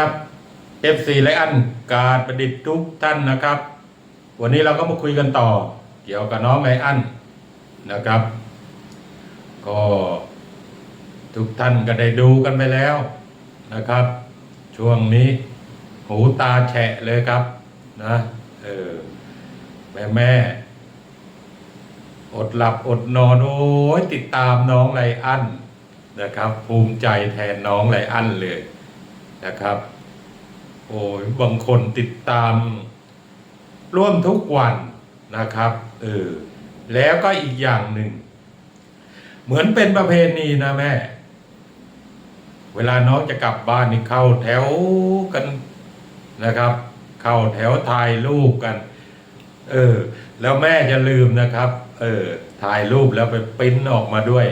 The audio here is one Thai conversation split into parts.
ครับเอฟซีแลอันการประดิษฐ์ทุกท่านนะครับ วันนี้เราก็มาคุยกันต่อ เกี่ยวกับน้องไออันนะครับ ก็ทุกท่านก็ได้ดูกันไปแล้วนะครับ ช่วงนี้หูตาแฉะเลยครับนะเออแม่แม่อดหลับอดนอนโอ้ยติดตามน้องไลอันนะครับ ภูมิใจแทนน้องไลอันเลยนะครับ โอ้ยบางคนติดตาม ร่วมทุกวันนะครับเออแล้วก็อีกอย่างหนึ่ง เหมือนเป็นประเพณีนะแม่ เวลาน้องจะกลับบ้านนี่เข้าแถวกันนะครับ เข้าแถวถ่ายรูปกัน เออ แล้วแม่จะลืมนะครับ เออถ่ายรูปแล้วไปปริ้นออกมาด้วย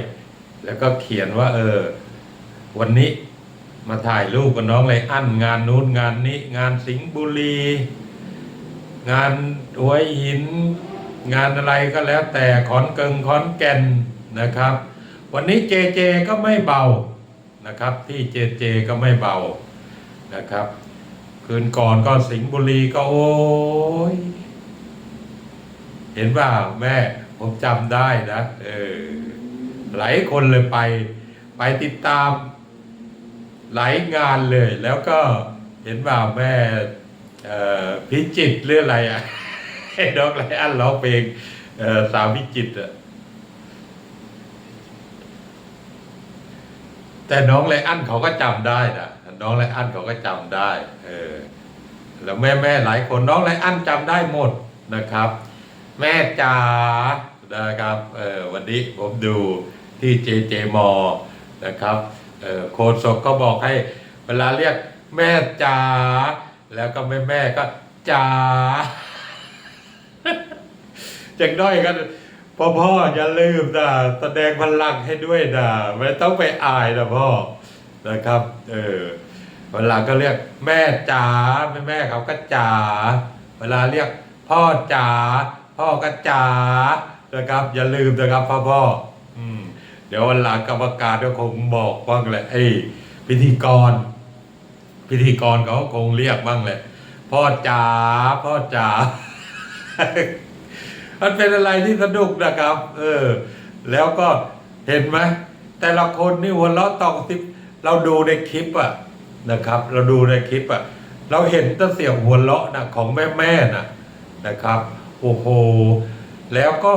แล้วก็เขียนว่า เออ วันนี้ มาถ่ายรูปกับน้องไรอันงานนู้นงานนี้ งานสิงห์บุรี งานหัวหิน งานอะไรก็แล้วแต่ขอนเกิงขอนแก่นนะครับ วันนี้เจเจก็ไม่เบานะครับ ที่เจเจก็ไม่เบานะครับ คืนก่อนก็สิงห์บุรีก็โอ้ยเห็นว่าแม่ผมจำได้นะเออหลายคนเลยไป ไปติดตาม หลายงานเลยแล้วก็เห็นว่าแม่พิจิตรหรืออะไรอะน้องไรอันร้องเพลงเอ่อสาวพิจิตอะแต่น้องไรอันเขาก็จำได้นะน้องไรอันเขาก็จำได้ เออ แล้วแม่แม่หลายคนน้องไรอันจำได้หมดนะครับ แม่จ๋านะครับ เออวันนี้ผมดูที่เจเจมอนะครับ โคดศกก็บอกให้เวลาเรียกแม่จ๋าแล้วก็แม่แม่ก็จ๋าจากด้อยกันพ่อพ่ออย่าลืมนะแสดงพลังให้ด้วยนะไม่ต้องไปอายนะพ่อนะครับ เออเวลาก็เรียกแม่จ๋าแม่แม่เขาก็จ๋าเวลาเรียกพ่อจ๋าพ่อก็จ๋านะครับ อย่าลืมนะครับพ่อพ่ออืม เดี๋ยววันหลังกรรมการก็คงบอกบ้างแหละไอ้พิธีกร พิธีกรเขาคงเรียกบ้างแหละ พ่อจ๋าพ่อจ๋ามันเป็นอะไรที่สนุกนะครับ เออ แล้วก็เห็นไหมแต่ละคนนี่หัวเราะตองติบเราดูในคลิปอะนะครับ เราดูในคลิปอะเราเห็นแตั้เสียงหัวเราะนะของแม่แม่นะนะครับโอ้โหแล้วก็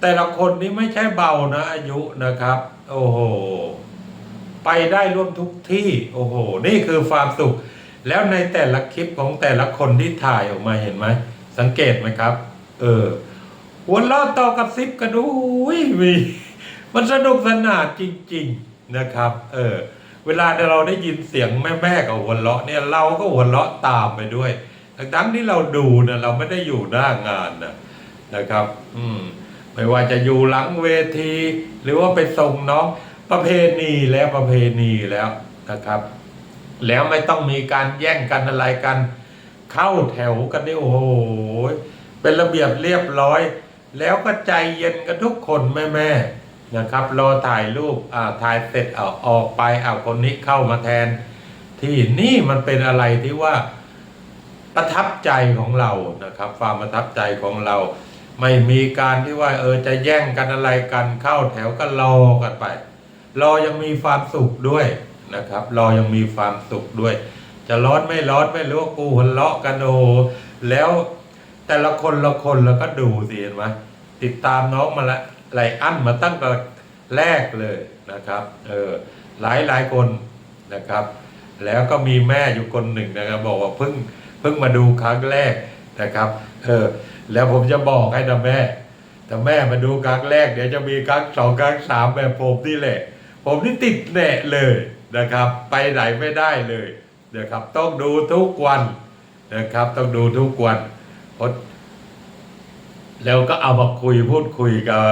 แต่ละคนนี่ไม่ใช่เบานะอายุนะครับ โอ้โห ไปได้ร่วมทุกที่ โอ้โห นี่คือความสุข แล้วในแต่ละคลิปของแต่ละคนที่ถ่ายออกมาเห็นไหม สังเกตไหมครับ เออหัวเราะต่อกับซิปกันดูมีมันสนุกสนานจริง ๆนะครับ เออ เวลาเราได้ยินเสียงแม่ๆกับหัวเราะเนี่ยเราก็หัวเราะตามไปด้วยทั้งๆที่เราดูนะเราไม่ได้อยู่หน้างานนะนะครับ อืม ไม่ว่าจะอยู่หลังเวที หรือว่าไปส่งน้องประเพณีแล้วประเพณีแล้วนะครับ แล้วไม่ต้องมีการแย่งกันอะไรกัน เข้าแถวกันนี่โอ้โหเป็นระเบียบเรียบร้อย แล้วก็ใจเย็นกันทุกคนแม่แม่นะครับรอถ่ายรูปอ่าถ่ายเสร็จเอาออกไปเอาคนนี้เข้ามาแทน ที่นี่มันเป็นอะไรที่ว่าประทับใจของเรานะครับ ความประทับใจของเรา ไม่มีการที่ว่าเออจะแย่งกันอะไรกันเข้าแถวก็รอกันไป รอยังมีความสุขด้วยนะครับ รอยังมีความสุขด้วย จะร้อนไม่ร้อนไม่รู้ว่ากูหัวเราะกันโอแล้วแต่ละคนละคนแล้วก็ดูสิเห็นไหมติดตามน้องมาละไหลอั้นมาตั้งแต่แรกเลยนะครับเออหลายหลายคนนะครับ แล้วก็มีแม่อยู่คนหนึ่งนะครับ บอกว่าเพิ่งเพิ่งมาดูครั้งแรกนะครับเออแล้วผมจะบอกให้นะแม่ แต่แม่มาดูครั้งแรก เดี๋ยวจะมีครั้งสองครั้งสามแบบผมนี่แหละ ผมนี่ติดแน่เลยนะครับ ไปไหนไม่ได้เลยนะครับ ต้องดูทุกวันนะครับ ต้องดูทุกวันพแล้วก็เอามาคุยพูดคุยกับ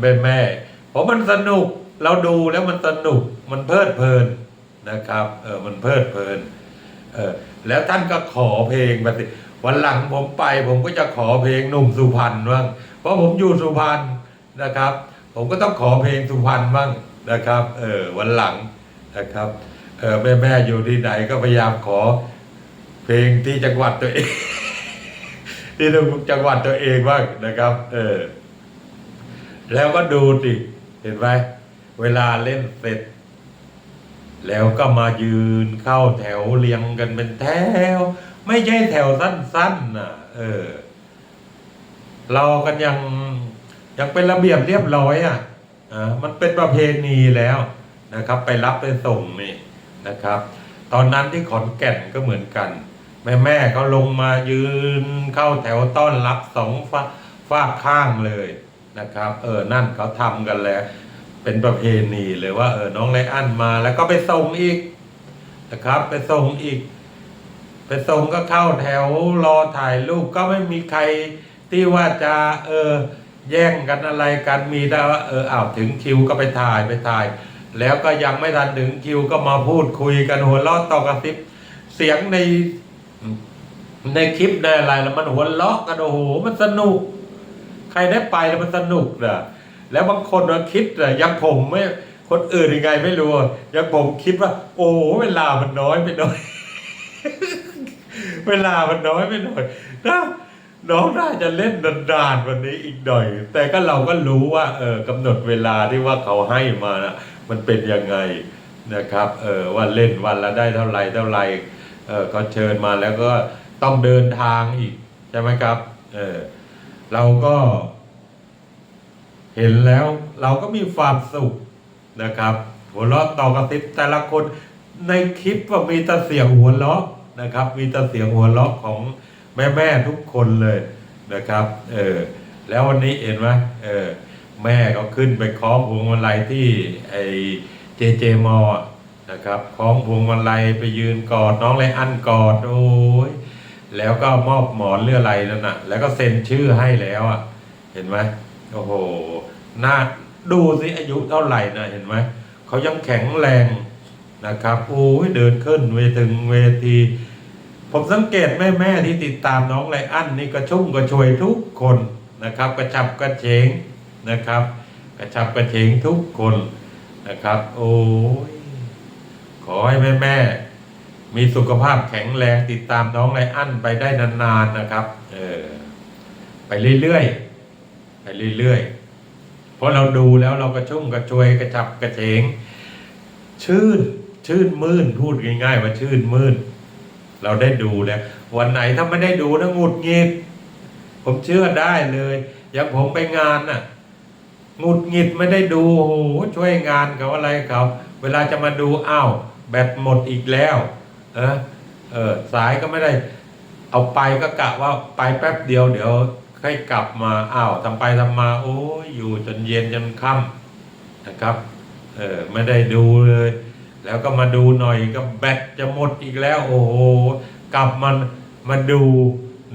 แม่แม่เพราะมันสนุกเราดูแล้วมันสนุกมันเพลิดเพลินนะครับเออมันเพลิดเพลินเออแล้วท่านก็ขอเพลงมาสิ วันหลังผมไปผมก็จะขอเพลงหนุ่มสุพรรณบ้างเพราะผมอยู่สุพรรณนะครับ ผมก็ต้องขอเพลงสุพรรณบ้างนะครับเออวันหลังนะครับเออแม่แม่อยู่ที่ไหนก็พยายามขอเพลงที่จังหวัดตัวเอง ที่จังหวัดตัวเองบ้างนะครับ เออ แล้วก็ดูสิเห็นไหมเวลาเล่นเสร็จ แล้วก็มายืนเข้าแถวเรียงกันเป็นแถว ไม่ใช่แถวสั้นๆนะเออ เรากันยังยังเป็นระเบียบเรียบร้อยอะอ่ามันเป็นประเพณีแล้วนะครับ ไปรับไปส่งนี่นะครับ ตอนนั้นที่ขอนแก่นก็เหมือนกัน แม่แม่เขาลงมายืนเข้าแถวต้อนรับสองฝาฝากข้างเลยนะครับ เออนั่นเขาทำกันแล้ว เป็นประเพณีเลยว่า เออน้องไรอันมาแล้วก็ไปส่งอีกนะครับ ไปส่งอีก ไปส่งก็เข้าแถวรอถ่ายรูปก็ไม่มีใครที่ว่าจะเออแย่งกันอะไรกันมีแต่ว่าเอออ้าวถึงคิวก็ไปถ่ายไปถ่าย แล้วก็ยังไม่ทันถึงคิวก็มาพูดคุยกันหัวเราะต่อกระซิบเสียงในในคลิปในอะไรแล้วมันหัวเราะกันโอ้โหมันสนุก ใครได้ไปแล้วมันสนุกนะแล้วบางคนมาคิดนะยังผมไม่คนอื่นยังไงไม่รู้อะยังผมคิดว่า โอ้เวลามันน้อยไปหน่อย เวลามันน้อยไปหน่อยนะน้องน่าจะเล่นนานๆวันนี้อีกหน่อย แต่ก็เราก็รู้ว่าเออกำหนดเวลาที่ว่าเขาให้มานะมันเป็นยังไงนะครับเออว่าเล่นวันละได้เท่าไหร่เท่าไหร่เออเขาเชิญมาแล้วก็ต้องเดินทางอีกใช่ไหมครับเออเราก็ เห็นแล้วเราก็มีความสุขนะครับ หัวเราะต่อกระซิบแต่ละคนในคลิปว่ามีแต่เสียงหัวเราะ นะครับ มีแต่เสียงหัวเราะของแม่แม่ๆทุกคนเลยนะครับ เออแล้ววันนี้เห็นไหมเออแม่ก็ขึ้นไปคล้องพวงมาลัยที่ไอเจเจมอนะครับคล้องพวงมาลัยไปยืนกอดน้องไรอันกอดโอ้ยแล้วก็มอบหมอนเรืออะไรนั่นน่ะแล้วก็เซ็นชื่อให้แล้วอะ เห็นไหมโอ้โหน่าดูสิอายุเท่าไหร่นะเห็นไหมเขายังแข็งแรงนะครับโอ้ยเดินขึ้นเวถึงเวที ผมสังเกตแม่แม่ที่ติดตามน้องไรอันนี่กระชุ่มกระชวยทุกคนนะครับ กระชับกระเฉงนะครับ กระชับกระเฉงทุกคนนะครับ โอ้ยขอให้แม่แม่มีสุขภาพแข็งแรงติดตามน้องไรอันไปได้นานๆนะครับ เออไปเรื่อยๆไปเรื่อยๆเพราะเราดูแล้วเรากระชุ่มกระชวยกระชับกระเฉง ชื่น ชื่นมื่นพูดง่ายๆว่าชื่นมื่น เราได้ดูแล้ววันไหนถ้าไม่ได้ดูนะหงุดหงิด ผมเชื่อได้เลยอย่างผมไปงานน่ะหงุดหงิดไม่ได้ดูโอ้โหช่วยงานเขาอะไรเขาเวลาจะมาดูอ้าวแบตหมดอีกแล้วเออเออสายก็ไม่ได้ เอาไปก็กะว่าไปแป๊บเดียวเดี๋ยวค่อยกลับมาอ้าวทำไปทำมา โอ้ยอยู่จนเย็นจนค่ำนะครับ เออไม่ได้ดูเลย แล้วก็มาดูหน่อยก็แบตจะหมดอีกแล้ว โอ้โหกลับมันมาดู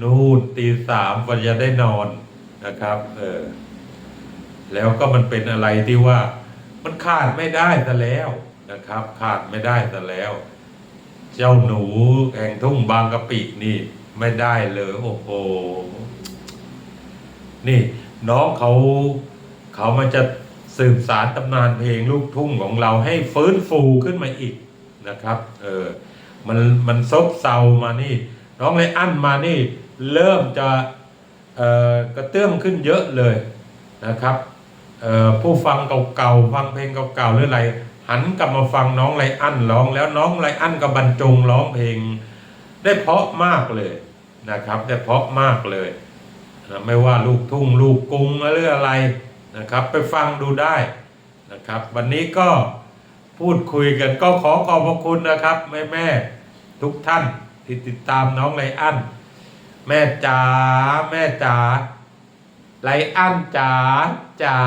นู่นตีสามกว่าจะได้นอนนะครับ เออ แล้วก็มันเป็นอะไรที่ว่า มันขาดไม่ได้ซะแล้วนะครับ ขาดไม่ได้ซะแล้ว เจ้าหนูแห่งทุ่งบางกะปินี่ ไม่ได้เลยโอ้โหนี่ น้องเขาเขามันจะ สืบสารตำนานเพลงลูกทุ่งของเราให้ฟื้นฟูขึ้นมาอีกนะครับ เออ มันมันซบเซามานี่ น้องเลยอั้นมานี่ เริ่มจะเอ่อกระเตื้องขึ้นเยอะเลยนะครับเอ่อผู้ฟังเก่าๆฟังเพลงเก่าๆหรืออะไร หันกลับมาฟังน้องไรอันร้อง แล้วน้องไรอันก็บรรจงร้องเพลง ได้เพาะมากเลยนะครับ ได้เพาะมากเลย ไม่ว่าลูกทุ่งลูกกรุงหรืออะไร นะครับ ไปฟังดูได้นะครับ วันนี้ก็พูดคุยกันก็ขอขอบพระคุณนะครับ แม่แม่ทุกท่านที่ติดตามน้องไรอันแม่จ๋าแม่จ๋าไรอันจ๋าจ๋า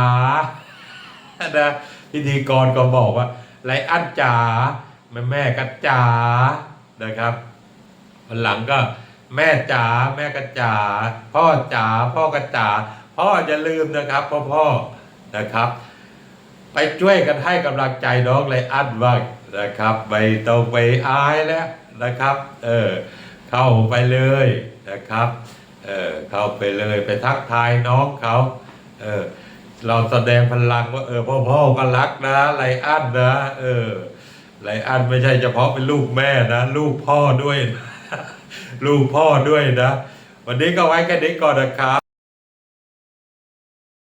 นะพิธีกรก็บอกว่าไรอันจ๋าแม่แม่ก็จ๋านะครับวันหลังก็แม่จ๋าแม่ก็จ๋าพ่อจ๋าพ่อก็จ๋า พ่ออย่าลืมนะครับพ่อพ่อนะครับ ไปช่วยกันให้กำลังใจน้องไรอันบ้างนะครับไปตรงไปอายแล้วนะครับ เออเข้าไปเลยนะครับเออเข้าไปเลยไปทักทายน้องเขาเออเราแสดงพลังว่าเออพ่อพ่อก็รักนะไรอันนะ เออหลยอันไม่ใช่เฉพาะเป็นลูกแม่นะลูกพ่อด้วยนะลูกพ่อด้วยนะ วันนี้ก็ไว้แค่นี้ก่อนนะครับ